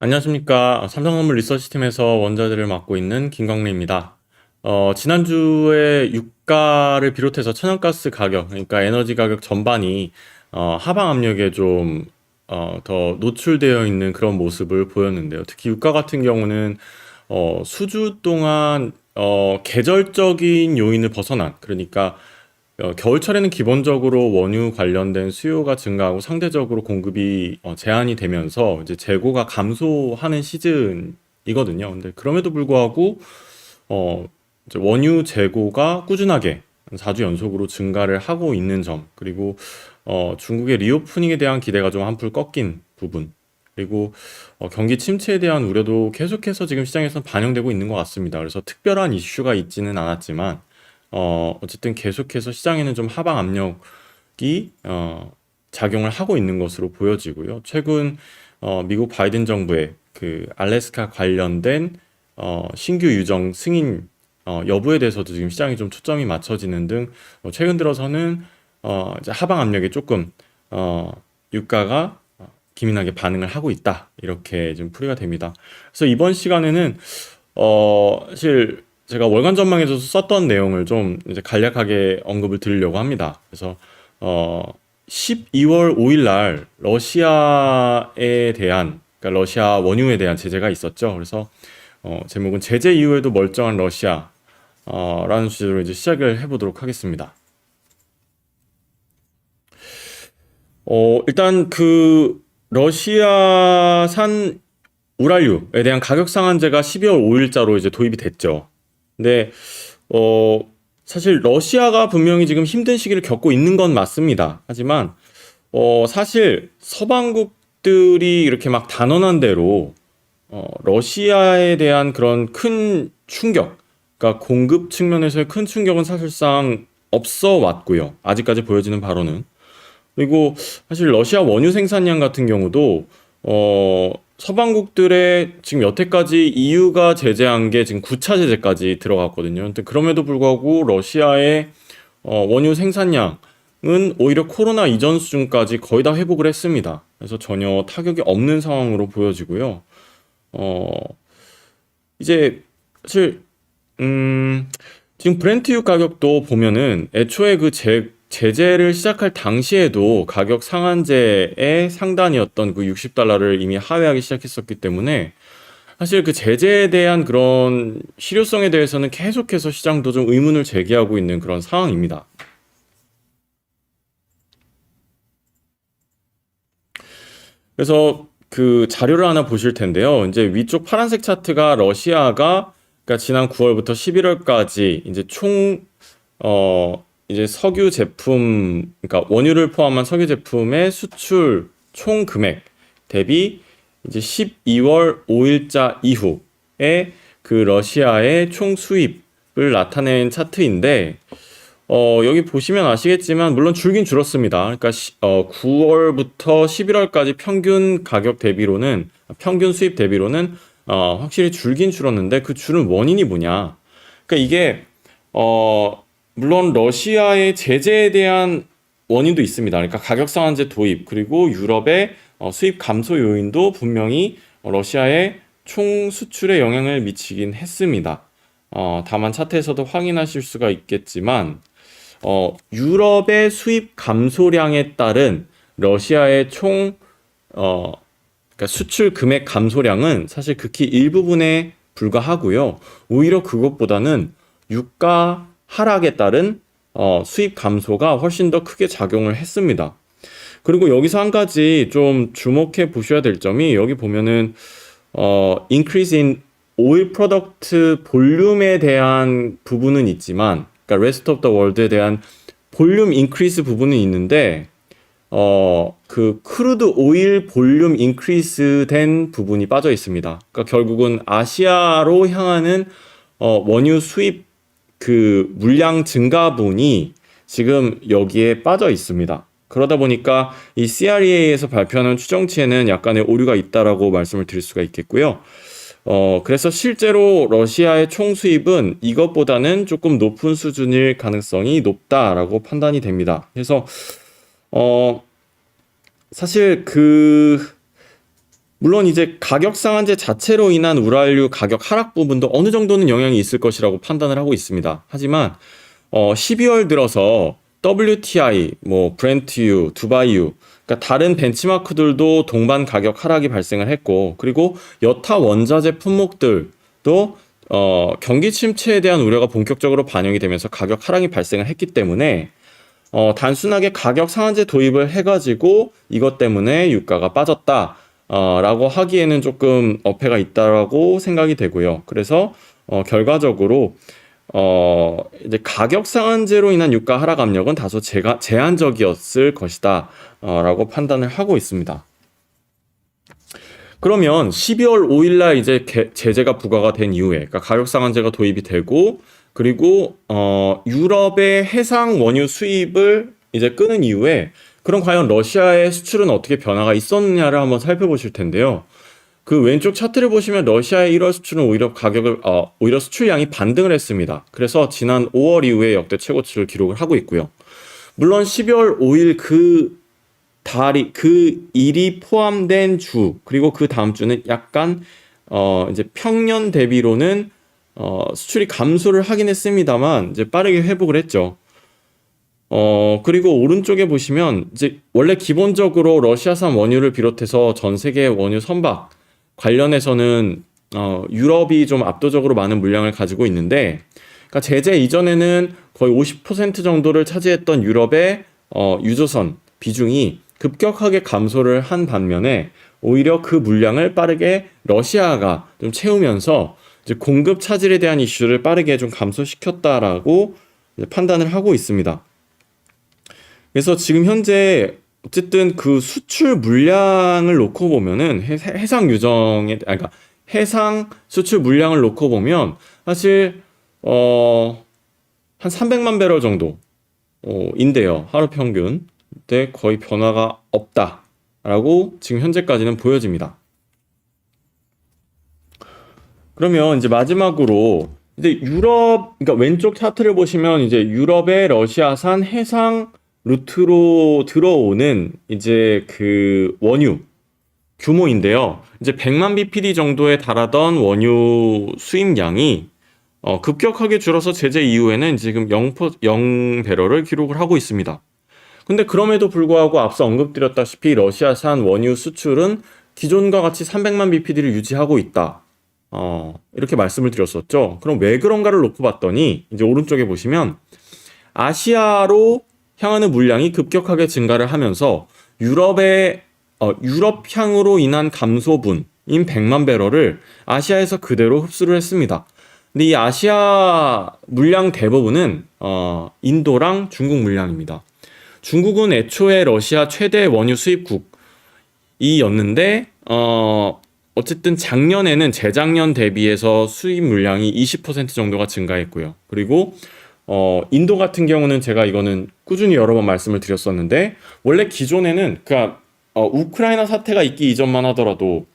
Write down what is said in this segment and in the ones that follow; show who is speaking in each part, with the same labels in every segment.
Speaker 1: 안녕하십니까. 삼성건물 리서치팀에서 원자재를 맡고 있는 김광래입니다. 어, 지난주에 유가를 비롯해서 천연가스 가격, 그러니까 에너지 가격 전반이 어, 하방 압력에 좀 어, 더 노출되어 있는 그런 모습을 보였는데요. 특히 유가 같은 경우는 어, 수주 동안 어, 계절적인 요인을 벗어난, 그러니까 어, 겨울철에는 기본적으로 원유 관련된 수요가 증가하고 상대적으로 공급이 어, 제한이 되면서 이제 재고가 감소하는 시즌이거든요. 근데 그럼에도 불구하고 어, 이제 원유 재고가 꾸준하게 4주 연속으로 증가를 하고 있는 점, 그리고 어, 중국의 리오프닝에 대한 기대가 좀 한풀 꺾인 부분, 그리고 어, 경기 침체에 대한 우려도 계속해서 지금 시장에서 반영되고 있는 것 같습니다. 그래서 특별한 이슈가 있지는 않았지만 어, 어쨌든 계속해서 시장에는 좀 하방 압력이 어, 작용을 하고 있는 것으로 보여지고요. 최근 어, 미국 바이든 정부의 그 알래스카 관련된 어, 신규 유정 승인 어, 여부에 대해서도 지금 시장이 좀 초점이 맞춰지는 등 어, 최근 들어서는 어, 이제 하방 압력에 조금 어, 유가가 어, 기민하게 반응을 하고 있다 이렇게 좀 풀이가 됩니다. 그래서 이번 시간에는 어, 사실 제가 월간 전망에서 썼던 내용을 좀 이제 간략하게 언급을 드리려고 합니다. 그래서 어 12월 5일 날 러시아에 대한 그러니까 러시아 원유에 대한 제재가 있었죠. 그래서 어 제목은 제재 이후에도 멀쩡한 러시아 어 라는 주제로 이제 시작을 해보도록 하겠습니다. 어 일단 그 러시아산 우랄유에 대한 가격 상한제가 12월 5일자로 이제 도입이 됐죠. 근데 어 사실 러시아가 분명히 지금 힘든 시기를 겪고 있는 건 맞습니다. 하지만 어 사실 서방국들이 이렇게 막 단언한 대로 어 러시아에 대한 그런 큰 충격, 그러니까 공급 측면에서의 큰 충격은 사실상 없어 왔고요. 아직까지 보여지는 바로는. 그리고 사실 러시아 원유 생산량 같은 경우도 어 서방국들의 지금 여태까지 EU가 제재한 게 지금 9차 제재까지 들어갔거든요. 근데 그럼에도 불구하고 러시아의 어, 원유 생산량은 오히려 코로나 이전 수준까지 거의 다 회복을 했습니다. 그래서 전혀 타격이 없는 상황으로 보여지고요. 어, 이제 사실 음, 지금 브렌트유 가격도 보면은 애초에 그 제, 제재를 시작할 당시에도 가격 상한제의 상단이었던 그 60달러를 이미 하회하기 시작했었기 때문에 사실 그 제재에 대한 그런 실효성에 대해서는 계속해서 시장도 좀 의문을 제기하고 있는 그런 상황입니다. 그래서 그 자료를 하나 보실 텐데요. 이제 위쪽 파란색 차트가 러시아가 그러니까 지난 9월부터 11월까지 이제 총 어, 이제 석유 제품, 그러니까 원유를 포함한 석유 제품의 수출 총 금액 대비 이제 12월 5일자 이후에 그 러시아의 총 수입을 나타낸 차트인데, 어, 여기 보시면 아시겠지만, 물론 줄긴 줄었습니다. 그러니까, 시, 어, 9월부터 11월까지 평균 가격 대비로는, 평균 수입 대비로는, 어, 확실히 줄긴 줄었는데, 그 줄은 원인이 뭐냐. 그러니까 이게, 어, 물론 러시아의 제재에 대한 원인도 있습니다. 그러니까 가격 상한제 도입 그리고 유럽의 어, 수입 감소 요인도 분명히 러시아의 총 수출에 영향을 미치긴 했습니다. 어, 다만 차트에서도 확인하실 수가 있겠지만 어, 유럽의 수입 감소량에 따른 러시아의 총 어, 그러니까 수출 금액 감소량은 사실 극히 일부분에 불과하고요. 오히려 그것보다는 유가 하락에 따른 어, 수입 감소가 훨씬 더 크게 작용을 했습니다. 그리고 여기서 한 가지 좀 주목해 보셔야 될 점이 여기 보면은 어, increase in oil product 볼륨에 대한 부분은 있지만 그러니까 rest of the world에 대한 볼륨 increase 부분은 있는데 어, 그 크루드 오일 볼륨 인크리스 된 부분이 빠져 있습니다. 그러니까 결국은 아시아로 향하는 어, 원유 수입 그 물량 증가분이 지금 여기에 빠져 있습니다. 그러다 보니까 이 CREA에서 발표하는 추정치에는 약간의 오류가 있다라고 말씀을 드릴 수가 있겠고요. 어, 그래서 실제로 러시아의 총 수입은 이것보다는 조금 높은 수준일 가능성이 높다라고 판단이 됩니다. 그래서, 어, 사실 그, 물론 이제 가격 상한제 자체로 인한 우라일류 가격 하락 부분도 어느 정도는 영향이 있을 것이라고 판단을 하고 있습니다. 하지만 어 12월 들어서 WTI, 뭐 브렌트유, 두바이유, 그러니까 다른 벤치마크들도 동반 가격 하락이 발생을 했고 그리고 여타 원자재 품목들도 어 경기 침체에 대한 우려가 본격적으로 반영이 되면서 가격 하락이 발생을 했기 때문에 어 단순하게 가격 상한제 도입을 해가지고 이것 때문에 유가가 빠졌다. 어, 라고 하기에는 조금 어폐가 있다라고 생각이 되고요. 그래서 어, 결과적으로 어, 이제 가격 상한제로 인한 유가 하락 압력은 다소 제가, 제한적이었을 것이다. 어, 라고 판단을 하고 있습니다. 그러면 12월 5일날 이제 개- 제재가 부과가 된 이후에, 그러니까 가격 상한제가 도입이 되고, 그리고 어, 유럽의 해상 원유 수입을 이제 끊은 이후에, 그럼 과연 러시아의 수출은 어떻게 변화가 있었느냐를 한번 살펴보실 텐데요. 그 왼쪽 차트를 보시면 러시아의 1월 수출은 오히려 가격을 어, 오히려 수출량이 반등을 했습니다. 그래서 지난 5월 이후에 역대 최고치를 기록을 하고 있고요. 물론 12월 5일 그 달이 그 일이 포함된 주 그리고 그 다음 주는 약간 어 이제 평년 대비로는 어 수출이 감소를 하긴 했습니다만 이제 빠르게 회복을 했죠. 어, 그리고 오른쪽에 보시면 이제 원래 기본적으로 러시아산 원유를 비롯해서 전 세계 원유 선박 관련해서는 어, 유럽이 좀 압도적으로 많은 물량을 가지고 있는데 그러니까 제재 이전에는 거의 50% 정도를 차지했던 유럽의 어, 유조선 비중이 급격하게 감소를 한 반면에 오히려 그 물량을 빠르게 러시아가 좀 채우면서 이제 공급 차질에 대한 이슈를 빠르게 좀 감소시켰다라고 판단을 하고 있습니다. 그래서 지금 현재 어쨌든 그 수출 물량을 놓고 보면은 해, 해상 유정에 아 그러니까 해상 수출 물량을 놓고 보면 사실 어 한 300만 배럴 정도 어, 인데요. 하루 평균. 때 거의 변화가 없다라고 지금 현재까지는 보여집니다. 그러면 이제 마지막으로 이제 유럽 그러니까 왼쪽 차트를 보시면 이제 유럽의 러시아산 해상 루트로 들어오는 이제 그 원유 규모인데요. 이제 100만 bpd 정도에 달하던 원유 수입량이 어, 급격하게 줄어서 제재 이후에는 지금 0, 0배럴을 기록을 하고 있습니다. 근데 그럼에도 불구하고 앞서 언급드렸다시피 러시아산 원유 수출은 기존과 같이 300만 bpd를 유지하고 있다. 어, 이렇게 말씀을 드렸었죠. 그럼 왜 그런가를 놓고 봤더니 이제 오른쪽에 보시면 아시아로 향하는 물량이 급격하게 증가를 하면서 유럽의 어, 유럽 향으로 인한 감소분인 100만 배럴을 아시아에서 그대로 흡수를 했습니다. 근데 이 아시아 물량 대부분은 어, 인도랑 중국 물량입니다. 중국은 애초에 러시아 최대 원유 수입국이었는데 어, 어쨌든 작년에는 재작년 대비해서 수입 물량이 20% 정도가 증가했고요. 그리고 어, 인도 같은 경우는 제가 이거는 꾸준히 여러 번 말씀을 드렸었는데 원래 기존에는 그러니까 어, 우크라이나 사태가 있기 이전만 하더라도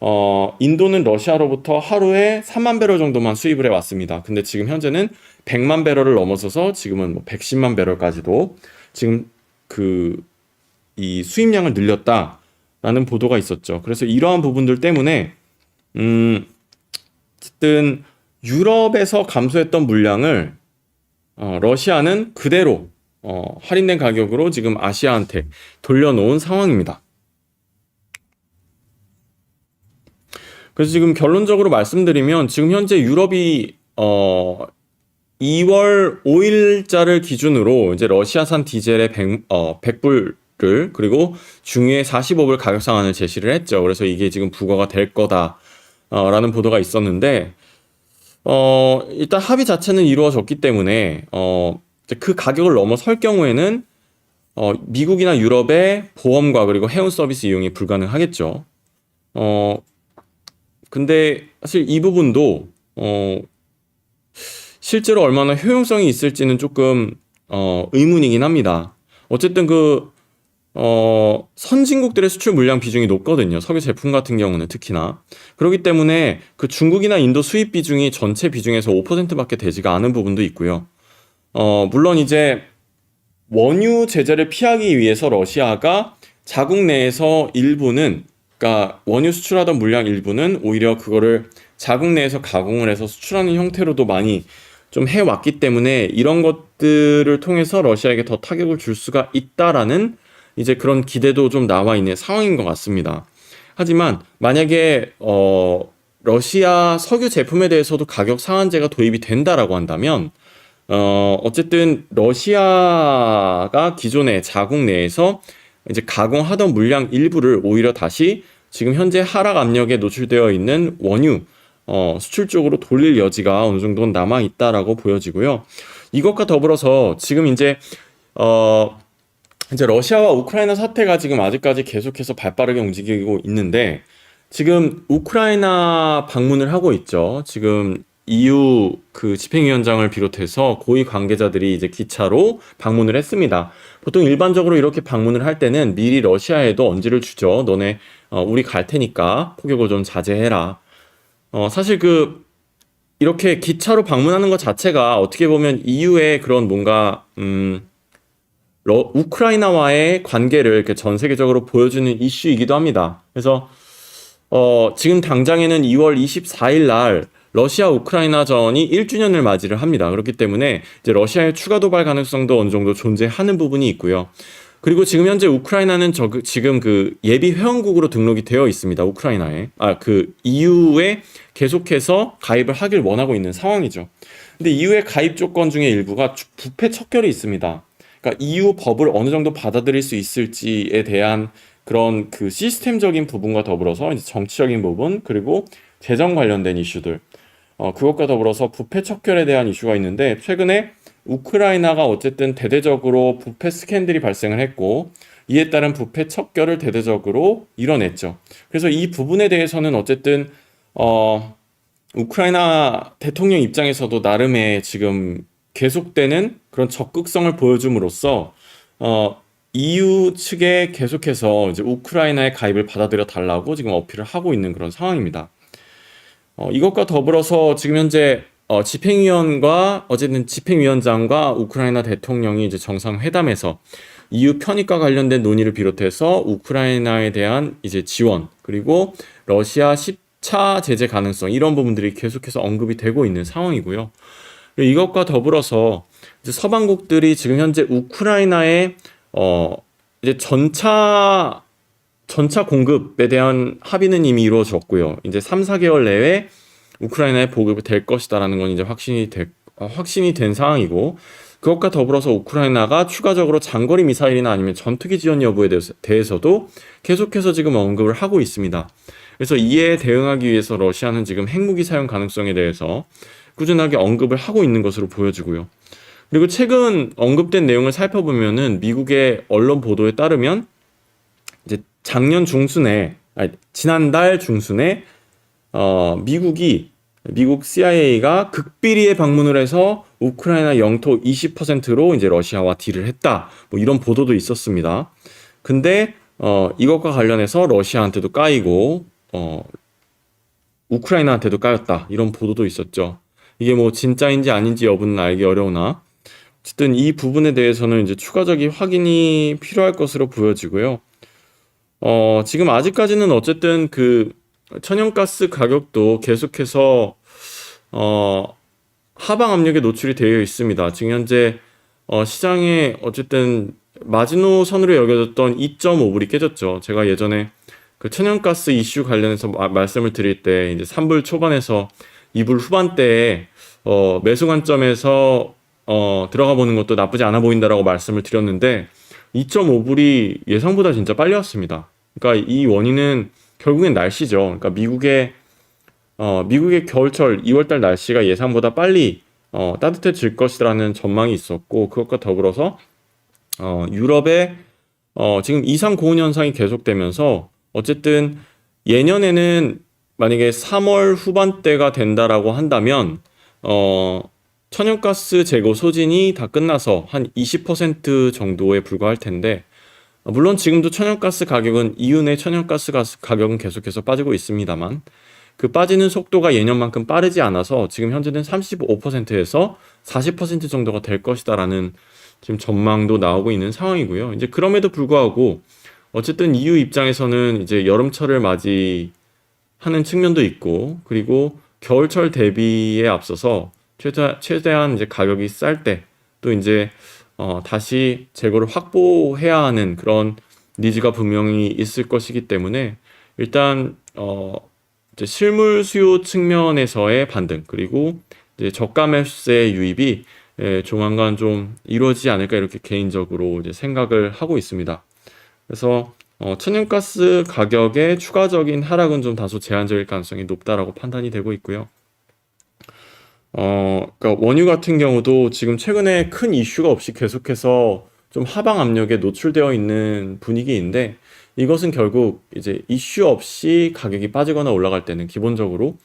Speaker 1: 어, 인도는 러시아로부터 하루에 3만 배럴 정도만 수입을 해왔습니다. 근데 지금 현재는 100만 배럴을 넘어서서 지금은 뭐 110만 배럴까지도 지금 그 이 수입량을 늘렸다라는 보도가 있었죠. 그래서 이러한 부분들 때문에 음 어쨌든 유럽에서 감소했던 물량을 어, 러시아는 그대로 어, 할인된 가격으로 지금 아시아한테 돌려놓은 상황입니다. 그래서 지금 결론적으로 말씀드리면 지금 현재 유럽이 어 2월 5일자를 기준으로 이제 러시아산 디젤의 100, 어, 100불을 그리고 중유의 45불 가격 상한을 제시를 했죠. 그래서 이게 지금 부과가 될 거다라는 보도가 있었는데 어 일단 합의 자체는 이루어졌기 때문에 어 그 가격을 넘어설 경우에는 어 미국이나 유럽의 보험과 그리고 해운 서비스 이용이 불가능하겠죠. 어 근데 사실 이 부분도 어 실제로 얼마나 효용성이 있을지는 조금 어 의문이긴 합니다. 어쨌든 그 어, 선진국들의 수출 물량 비중이 높거든요. 석유 제품 같은 경우는 특히나. 그렇기 때문에 그 중국이나 인도 수입 비중이 전체 비중에서 5%밖에 되지가 않은 부분도 있고요. 어, 물론 이제 원유 제재를 피하기 위해서 러시아가 자국 내에서 일부는 그러니까 원유 수출하던 물량 일부는 오히려 그거를 자국 내에서 가공을 해서 수출하는 형태로도 많이 좀 해왔기 때문에 이런 것들을 통해서 러시아에게 더 타격을 줄 수가 있다라는 이제 그런 기대도 좀 나와 있는 상황인 것 같습니다. 하지만 만약에 어 러시아 석유 제품에 대해서도 가격 상한제가 도입이 된다라고 한다면 어 어쨌든 러시아가 기존의 자국 내에서 이제 가공하던 물량 일부를 오히려 다시 지금 현재 하락 압력에 노출되어 있는 원유 어, 수출 쪽으로 돌릴 여지가 어느 정도는 남아 있다라고 보여지고요. 이것과 더불어서 지금 이제 어 이제 러시아와 우크라이나 사태가 지금 아직까지 계속해서 발빠르게 움직이고 있는데 지금 우크라이나 방문을 하고 있죠. 지금 EU 그 집행위원장을 비롯해서 고위 관계자들이 이제 기차로 방문을 했습니다. 보통 일반적으로 이렇게 방문을 할 때는 미리 러시아에도 언지를 주죠. 너네 어, 우리 갈 테니까 포격을 좀 자제해라. 어, 사실 그 이렇게 기차로 방문하는 것 자체가 어떻게 보면 EU의 그런 뭔가 음, 러, 우크라이나와의 관계를 이렇게 전 세계적으로 보여주는 이슈이기도 합니다. 그래서 어, 지금 당장에는 2월 24일 날 러시아 우크라이나전이 1주년을 맞이를 합니다. 그렇기 때문에 이제 러시아의 추가 도발 가능성도 어느 정도 존재하는 부분이 있고요. 그리고 지금 현재 우크라이나는 저, 지금 그 예비 회원국으로 등록이 되어 있습니다. 우크라이나에. 아, 그 EU에 계속해서 가입을 하길 원하고 있는 상황이죠. 근데 EU의 가입 조건 중에 일부가 부패 척결이 있습니다. 그러니까 EU 법을 어느 정도 받아들일 수 있을지에 대한 그런 그 시스템적인 부분과 더불어서 이제 정치적인 부분 그리고 재정 관련된 이슈들 어, 그것과 더불어서 부패 척결에 대한 이슈가 있는데 최근에 우크라이나가 어쨌든 대대적으로 부패 스캔들이 발생을 했고 이에 따른 부패 척결을 대대적으로 이뤄냈죠. 그래서 이 부분에 대해서는 어쨌든 어 우크라이나 대통령 입장에서도 나름의 지금 계속되는 그런 적극성을 보여줌으로써 어 EU 측에 계속해서 이제 우크라이나의 가입을 받아들여 달라고 지금 어필을 하고 있는 그런 상황입니다. 어, 이것과 더불어서 지금 현재 어, 집행위원과 어쨌든 집행위원장과 우크라이나 대통령이 이제 정상회담에서 EU 편입과 관련된 논의를 비롯해서 우크라이나에 대한 이제 지원 그리고 러시아 10차 제재 가능성 이런 부분들이 계속해서 언급이 되고 있는 상황이고요. 이것과 더불어서 서방국들이 지금 현재 우크라이나에 어 이제 전차 전차 공급에 대한 합의는 이미 이루어졌고요. 이제 3, 4개월 내에 우크라이나에 보급이 될 것이다라는 건 이제 확신이 되, 어, 확신이 된 상황이고 그것과 더불어서 우크라이나가 추가적으로 장거리 미사일이나 아니면 전투기 지원 여부에 대해서, 대해서도 계속해서 지금 언급을 하고 있습니다. 그래서 이에 대응하기 위해서 러시아는 지금 핵무기 사용 가능성에 대해서 꾸준하게 언급을 하고 있는 것으로 보여지고요. 그리고 최근 언급된 내용을 살펴보면은 미국의 언론 보도에 따르면 이제 작년 중순에 아니 지난달 중순에 어 미국이 미국 CIA가 극비리에 방문을 해서 우크라이나 영토 20%로 이제 러시아와 딜을 했다. 뭐 이런 보도도 있었습니다. 근데 어 이것과 관련해서 러시아한테도 까이고 어 우크라이나한테도 까였다. 이런 보도도 있었죠. 이게 뭐 진짜인지 아닌지 여부는 알기 어려우나 어쨌든 이 부분에 대해서는 이제 추가적인 확인이 필요할 것으로 보여지고요. 어, 지금 아직까지는 어쨌든 그 천연가스 가격도 계속해서 어, 하방 압력에 노출이 되어 있습니다. 지금 현재 어, 시장에 어쨌든 마지노선으로 여겨졌던 2.5불이 깨졌죠. 제가 예전에 그 천연가스 이슈 관련해서 마, 말씀을 드릴 때 이제 3불 초반에서 2불 후반대에 어, 매수 관점에서 어, 들어가 보는 것도 나쁘지 않아 보인다라고 말씀을 드렸는데 2.5불이 예상보다 진짜 빨리 왔습니다. 그러니까 이 원인은 결국엔 날씨죠. 그러니까 미국의 어, 미국의 겨울철 2월달 날씨가 예상보다 빨리 어, 따뜻해질 것이라는 전망이 있었고 그것과 더불어서 어, 유럽의 어, 지금 이상 고온 현상이 계속되면서 어쨌든 예년에는 만약에 3월 후반대가 된다라고 한다면 어, 천연가스 재고 소진이 다 끝나서 한 20% 정도에 불과할 텐데 물론 지금도 천연가스 가격은 이윤의 천연가스 가격은 계속해서 빠지고 있습니다만 그 빠지는 속도가 예년만큼 빠르지 않아서 지금 현재는 35%에서 40% 정도가 될 것이다라는 지금 전망도 나오고 있는 상황이고요. 이제 그럼에도 불구하고 어쨌든 EU 입장에서는 이제 여름철을 맞이 하는 측면도 있고, 그리고 겨울철 대비에 앞서서 최대, 최대한 이제 가격이 쌀 때 또 이제 어, 다시 재고를 확보해야 하는 그런 니즈가 분명히 있을 것이기 때문에 일단 어, 이제 실물 수요 측면에서의 반등 그리고 이제 저가 매수세 유입이 예, 조만간 좀 이루어지지 않을까 이렇게 개인적으로 이제 생각을 하고 있습니다. 그래서 어, 천연가스 가격의 추가적인 하락은 좀 다소 제한적일 가능성이 높다라고 판단이 되고 있고요. 어, 그러니까 원유 같은 경우도 지금 최근에 큰 이슈가 없이 계속해서 좀 하방 압력에 노출되어 있는 분위기인데 이것은 결국 이제 이슈 없이 가격이 빠지거나 올라갈 때는 기본적으로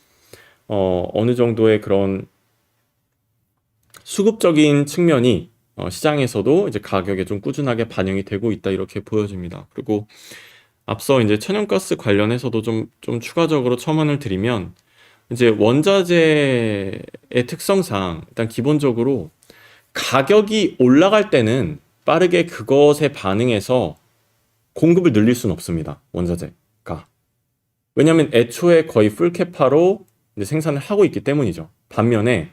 Speaker 1: 어, 어느 정도의 그런 수급적인 측면이 어, 시장에서도 이제 가격에 좀 꾸준하게 반영이 되고 있다 이렇게 보여집니다. 그리고 앞서 이제 천연가스 관련해서도 좀, 좀 추가적으로 첨언을 드리면 이제 원자재의 특성상 일단 기본적으로 가격이 올라갈 때는 빠르게 그것에 반응해서 공급을 늘릴 수는 없습니다. 원자재가. 왜냐하면 애초에 거의 풀캐파로 생산을 하고 있기 때문이죠. 반면에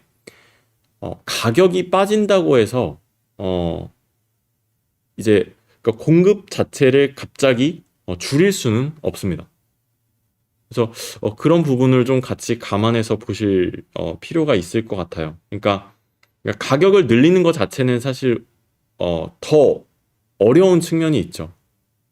Speaker 1: 어, 가격이 빠진다고 해서 어, 이제 그러니까 공급 자체를 갑자기 어, 줄일 수는 없습니다. 그래서 어, 그런 부분을 좀 같이 감안해서 보실 어, 필요가 있을 것 같아요. 그러니까, 그러니까 가격을 늘리는 것 자체는 사실 어, 더 어려운 측면이 있죠.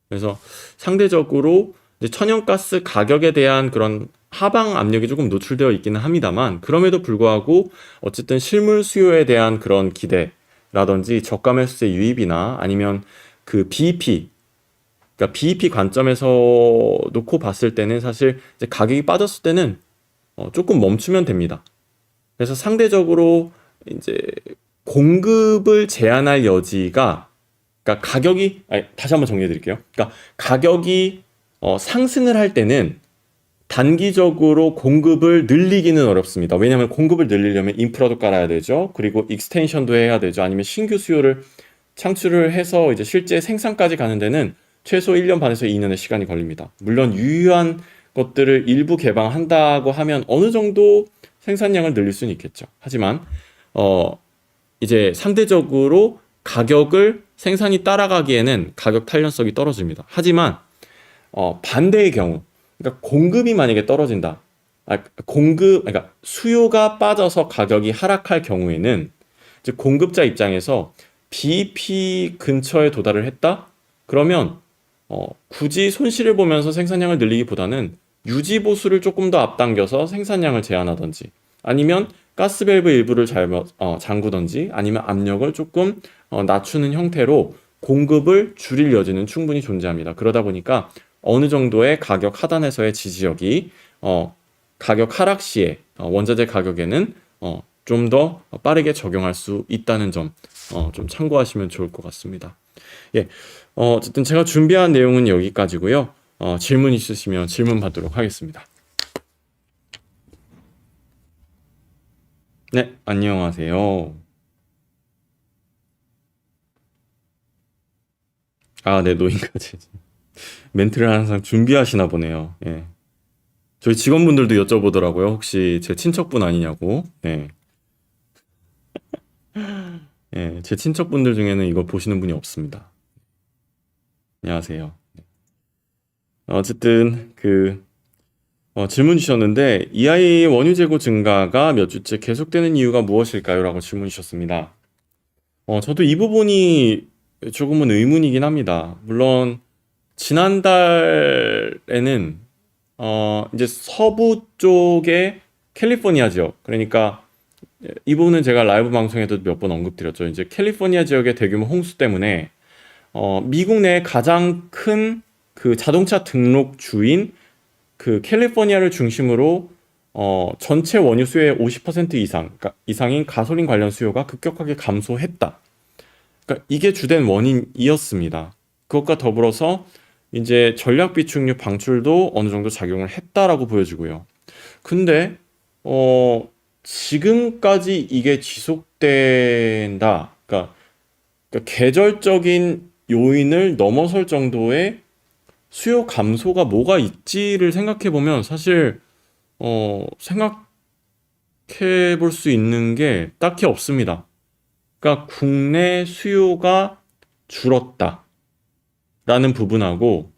Speaker 1: 그래서 상대적으로 천연가스 가격에 대한 그런 하방 압력이 조금 노출되어 있기는 합니다만 그럼에도 불구하고 어쨌든 실물 수요에 대한 그런 기대 라든지 저가 매수세 유입이나 아니면 그 BEP 그러니까 BEP 관점에서 놓고 봤을 때는 사실 가격이 빠졌을 때는 어 조금 멈추면 됩니다. 그래서 상대적으로 이제 공급을 제한할 여지가 그러니까 가격이 아니, 다시 한번 정리해 드릴게요. 그러니까 가격이 어, 상승을 할 때는 단기적으로 공급을 늘리기는 어렵습니다. 왜냐하면 공급을 늘리려면 인프라도 깔아야 되죠. 그리고 익스텐션도 해야 되죠. 아니면 신규 수요를 창출을 해서 이제 실제 생산까지 가는 데는 최소 1년 반에서 2년의 시간이 걸립니다. 물론 유효한 것들을 일부 개방한다고 하면 어느 정도 생산량을 늘릴 수는 있겠죠. 하지만 어 이제 상대적으로 가격을 생산이 따라가기에는 가격 탄력성이 떨어집니다. 하지만 어 반대의 경우 그러니까 공급이 만약에 떨어진다. 아, 공급 그러니까 수요가 빠져서 가격이 하락할 경우에는 이제 공급자 입장에서 BEP 근처에 도달을 했다? 그러면 어, 굳이 손실을 보면서 생산량을 늘리기보다는 유지 보수를 조금 더 앞당겨서 생산량을 제한하든지 아니면 가스 밸브 일부를 잘못 어, 잠그든지 아니면 압력을 조금 어, 낮추는 형태로 공급을 줄일 여지는 충분히 존재합니다. 그러다 보니까 어느 정도의 가격 하단에서의 지지력이 어, 가격 하락 시에 어, 원자재 가격에는 어, 좀 더 빠르게 적용할 수 있다는 점, 어, 좀 참고하시면 좋을 것 같습니다. 예, 어, 어쨌든 제가 준비한 내용은 여기까지고요. 어, 질문 있으시면 질문 받도록 하겠습니다. 네, 안녕하세요. 아, 네, 노인까지. 멘트를 항상 준비하시나 보네요. 예. 저희 직원분들도 여쭤보더라고요. 혹시 제 친척분 아니냐고. 네. 예, 제 친척분들 중에는 이거 보시는 분이 없습니다. 안녕하세요. 어쨌든 그 어, 질문 주셨는데 EI 원유 재고 증가가 몇 주째 계속되는 이유가 무엇일까요? 라고 질문 주셨습니다. 어, 저도 이 부분이 조금은 의문이긴 합니다. 물론 지난달에는 어, 이제 서부 쪽에 캘리포니아 지역 그러니까 이 부분은 제가 라이브 방송에도 몇 번 언급드렸죠. 이제 캘리포니아 지역의 대규모 홍수 때문에 어, 미국 내 가장 큰 그 자동차 등록 주인 그 캘리포니아를 중심으로 어, 전체 원유 수요의 50% 이상 그러니까 이상인 가솔린 관련 수요가 급격하게 감소했다. 그러니까 이게 주된 원인이었습니다. 그것과 더불어서 이제 전략 비축유 방출도 어느 정도 작용을 했다라고 보여지고요. 근데 어 지금까지 이게 지속된다. 그러니까, 그러니까 계절적인 요인을 넘어설 정도의 수요 감소가 뭐가 있지를 생각해 보면 사실 어, 생각해 볼 수 있는 게 딱히 없습니다. 그러니까 국내 수요가 줄었다. 라는 부분하고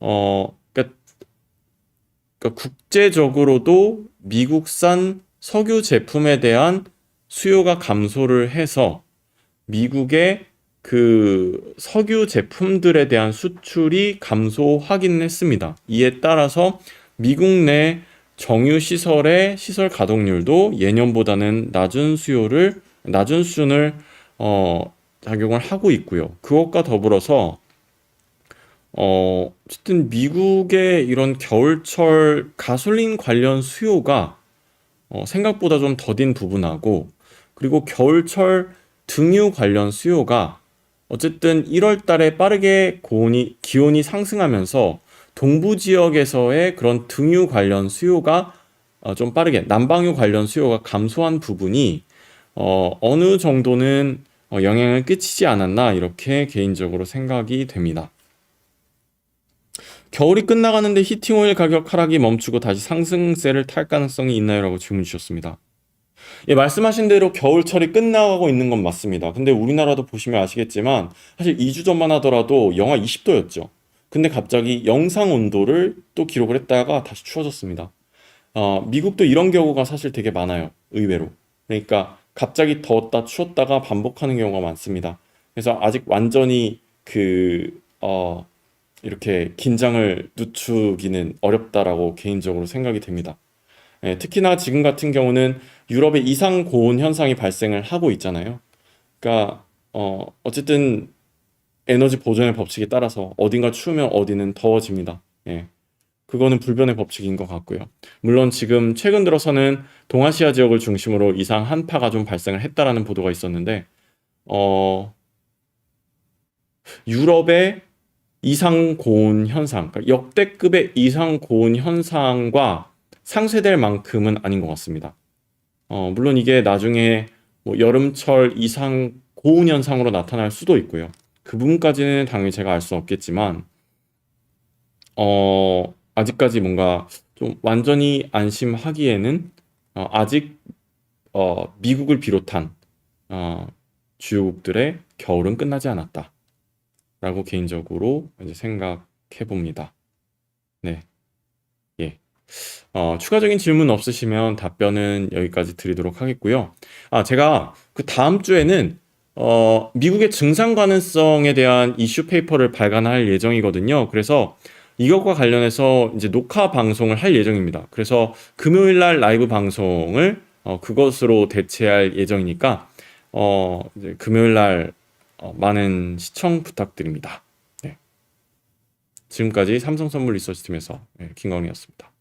Speaker 1: 어, 그러니까, 그러니까 국제적으로도 미국산 석유 제품에 대한 수요가 감소를 해서 미국의 그 석유 제품들에 대한 수출이 감소하긴 했습니다. 이에 따라서 미국 내 정유 시설의 시설 가동률도 예년보다는 낮은 수요를 낮은 수준을 어, 작용을 하고 있고요. 그것과 더불어서 어, 어쨌든 미국의 이런 겨울철 가솔린 관련 수요가 어, 생각보다 좀 더딘 부분하고 그리고 겨울철 등유 관련 수요가 어쨌든 1월 달에 빠르게 고온이, 기온이 상승하면서 동부 지역에서의 그런 등유 관련 수요가 어, 좀 빠르게 난방유 관련 수요가 감소한 부분이 어, 어느 정도는 어, 영향을 끼치지 않았나 이렇게 개인적으로 생각이 됩니다. 겨울이 끝나가는데 히팅 오일 가격 하락이 멈추고 다시 상승세를 탈 가능성이 있나요? 라고 질문 주셨습니다. 예, 말씀하신 대로 겨울철이 끝나가고 있는 건 맞습니다. 근데 우리나라도 보시면 아시겠지만 사실 2주 전만 하더라도 영하 20도였죠. 근데 갑자기 영상 온도를 또 기록을 했다가 다시 추워졌습니다. 어, 미국도 이런 경우가 사실 되게 많아요. 의외로. 그러니까 갑자기 더웠다 추웠다가 반복하는 경우가 많습니다. 그래서 아직 완전히 그, 어, 이렇게 긴장을 늦추기는 어렵다라고 개인적으로 생각이 됩니다. 예, 특히나 지금 같은 경우는 유럽의 이상 고온 현상이 발생을 하고 있잖아요. 그러니까 어, 어쨌든 에너지 보존의 법칙에 따라서 어딘가 추우면 어디는 더워집니다. 예. 그거는 불변의 법칙인 것 같고요. 물론 지금 최근 들어서는 동아시아 지역을 중심으로 이상 한파가 좀 발생을 했다라는 보도가 있었는데, 어, 유럽의 이상 고온 현상, 그러니까 역대급의 이상 고온 현상과 상쇄될 만큼은 아닌 것 같습니다. 어, 물론 이게 나중에 뭐 여름철 이상 고온 현상으로 나타날 수도 있고요. 그 부분까지는 당연히 제가 알 수 없겠지만, 어, 아직까지 뭔가 좀 완전히 안심하기에는 어, 아직 어, 미국을 비롯한 어, 주요국들의 겨울은 끝나지 않았다. 라고 개인적으로 이제 생각해 봅니다. 네. 예. 어, 추가적인 질문 없으시면 답변은 여기까지 드리도록 하겠고요. 아, 제가 그 다음 주에는 어, 미국의 증상 가능성에 대한 이슈 페이퍼를 발간할 예정이거든요. 그래서 이것과 관련해서 이제 녹화 방송을 할 예정입니다. 그래서 금요일 날 라이브 방송을 어, 그것으로 대체할 예정이니까 어, 이제 금요일 날 어, 많은 시청 부탁드립니다. 네. 지금까지 삼성선물 리서치팀에서 네, 김광이었습니다.